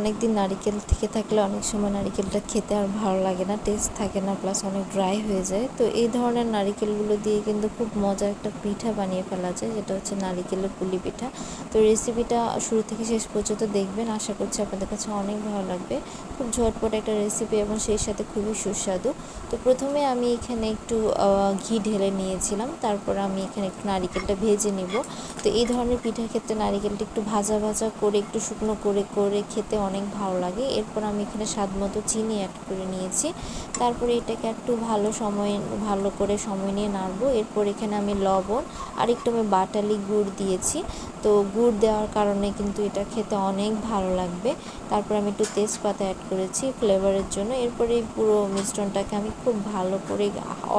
অনেক দিন নারিকেল থেকে থাকলে অনেক সময় নারিকেলটা খেতে আর ভালো লাগে না টেস্ট থাকে না প্লাস অনেক ড্রাই হয়ে যায়। তো এই ধরনের নারিকেলগুলো দিয়ে কিন্তু খুব মজার একটা পিঠা বানিয়ে ফেলা যায়, যেটা হচ্ছে নারিকেলের পুলি পিঠা। তো রেসিপিটা শুরু থেকে শেষ পর্যন্ত দেখবেন, আশা করছি আপনাদের কাছে অনেক ভালো লাগবে। খুব ঝটপট একটা রেসিপি এবং সেই সাথে খুবই সুস্বাদু। তো প্রথমে আমি এখানে একটু ঘি ঢেলে নিয়েছিলাম, তারপর আমি এখানে একটু নারিকেলটা ভেজে নিব। তো এই ধরনের পিঠার ক্ষেত্রে নারিকেলটা একটু ভাজা ভাজা করে, একটু শুকনো করে করে খেতে অনেক ভালো লাগে। এরপর আমি এখানে স্বাদ মতো চিনি অ্যাড করে নিয়েছি। তারপরে এটাকে একটু ভালো সময়, ভালো করে সময় নিয়ে নাড়বো। এরপর এখানে আমি লবণ আর একটু আমি বাটালি গুড় দিয়েছি। তো গুড় দেওয়ার কারণে কিন্তু এটা খেতে অনেক ভালো লাগবে। তারপর আমি একটু তেজপাতা অ্যাড করেছি ফ্লেভারের জন্য। এরপরে এই পুরো মিশ্রণটাকে আমি খুব ভালো করে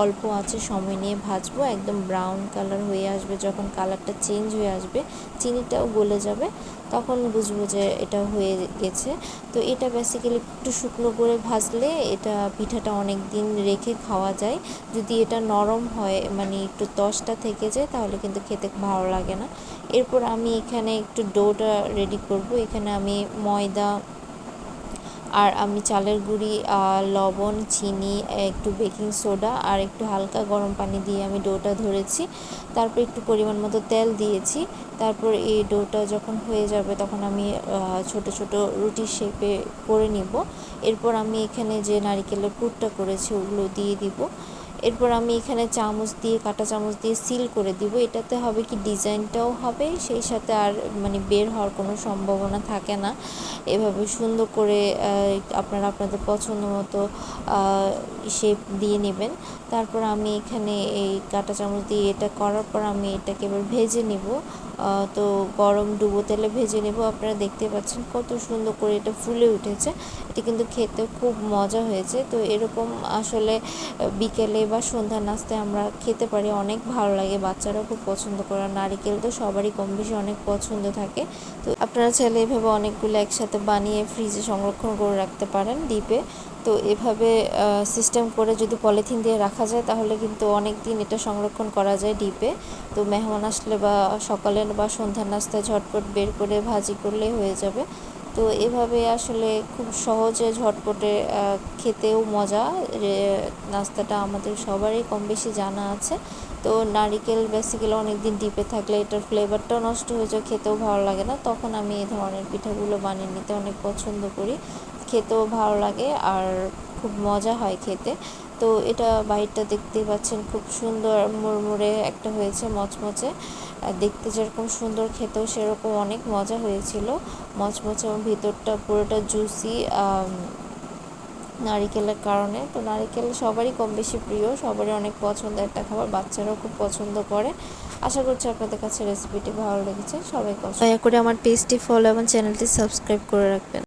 অল্প আছে সময় নিয়ে ভাজবো। একদম ব্রাউন কালার হয়ে আসবে। যখন কালারটা চেঞ্জ হয়ে আসবে, চিনিটাও গলে যাবে। তখন বুঝব যে এটা হয়ে গেছে। তো এটা বেসিক্যালি একটু শুকনো করে ভাজলে এটা পিঠাটা অনেক দিন রেখে খাওয়া যায়। যদি এটা নরম হয় মানে একটু তসটা থেকে যায়, তাহলে কিন্তু খেতে ভালো লাগে না। এরপর আমি এখানে একটু ডোটা রেডি করব। এখানে আমি ময়দা আর আমি চালের গুঁড়ি লবণ, চিনি, একটু বেকিং সোডা আর একটু হালকা গরম পানি দিয়ে আমি ডোটা ধরেছি। তারপর একটু পরিমাণ মতো তেল দিয়েছি। তারপর এই ডোটা যখন হয়ে যাবে তখন আমি ছোট ছোট রুটির শেপে করে নিব। এরপর আমি এখানে যে নারিকেলের পুরটা করেছি ওগুলো দিয়ে দিব। এরপর আমি এখানে চামচ দিয়ে, কাটা চামচ দিয়ে সিল করে দিব। এটাতে হবে কি, ডিজাইনটাও হবে, সেই সাথে আর মানে বের হওয়ার কোনো সম্ভাবনা থাকে না। এভাবে সুন্দর করে আপনারা আপনাদের পছন্দ মতো শেপ দিয়ে নেবেন। তারপর আমি এখানে এই কাটা চামচ দিয়ে এটা করার পর আমি এটাকে এবার ভেজে নিব। তো গরম ডুবো তেলে ভেজে নেব। আপনারা দেখতে পাচ্ছেন কত সুন্দর করে এটা ফুলে উঠেছে। এটা কিন্তু খেতে খুব মজা হয়েছে। তো এরকম আসলে বিকেলে বা সন্ধ্যা নাস্তায় আমরা খেতে পারি। অনেক ভালো লাগে। বাচ্চারাও খুব পছন্দ করে। নারিকেল তো সবারই কম বেশি অনেক পছন্দ থাকে। তো আপনারা চাইলে এভাবে অনেকগুলো একসাথে বানিয়ে ফ্রিজে সংরক্ষণ করে রাখতে পারেন ডিপে তো এভাবে সিস্টেম করে যদি পলিথিন দিয়ে রাখা যায়, তাহলে কিন্তু অনেক দিন এটা সংরক্ষণ করা যায় ডিপে তো মেহমান আসলে বা সকালে বা সন্ধ্যার নাস্তায় ঝটপট বের করে ভাজি করলে হয়ে যাবে। তো এভাবে আসলে খুব সহজে ঝটপটে খেতেও মজা। নাস্তাটা আমাদের সবারই কম বেশি জানা আছে। তো নারিকেল বেসিক্যালি অনেক দিন ডিপে থাকলে এটার ফ্লেভারটাও নষ্ট হয়ে যায়, খেতেও ভালো লাগে না। তখন আমি এই ধরনের পিঠাগুলো বানিয়ে নিতে অনেক পছন্দ করি। খেতেও ভালো লাগে আর খুব মজা হয় খেতে। তো এটা বাইরটা দেখতেই পাচ্ছেন খুব সুন্দর মুড়মুড়ে একটা হয়েছে, মচমচে। দেখতে যেরকম সুন্দর খেতেও সেরকম অনেক মজা হয়েছিল। মচমচে এবং ভিতরটা পুরোটা জুসি নারিকেলের কারণে। তো নারিকেল সবারই কম বেশি প্রিয়, সবারই অনেক পছন্দের একটা খাবার, বাচ্চারাও খুব পছন্দ করে। আশা করছি আপনাদের কাছে রেসিপিটি ভালো লেগেছে সবাই দয়া করে আমার পেজটি ফলো এবং চ্যানেলটি সাবস্ক্রাইব করে রাখবেন।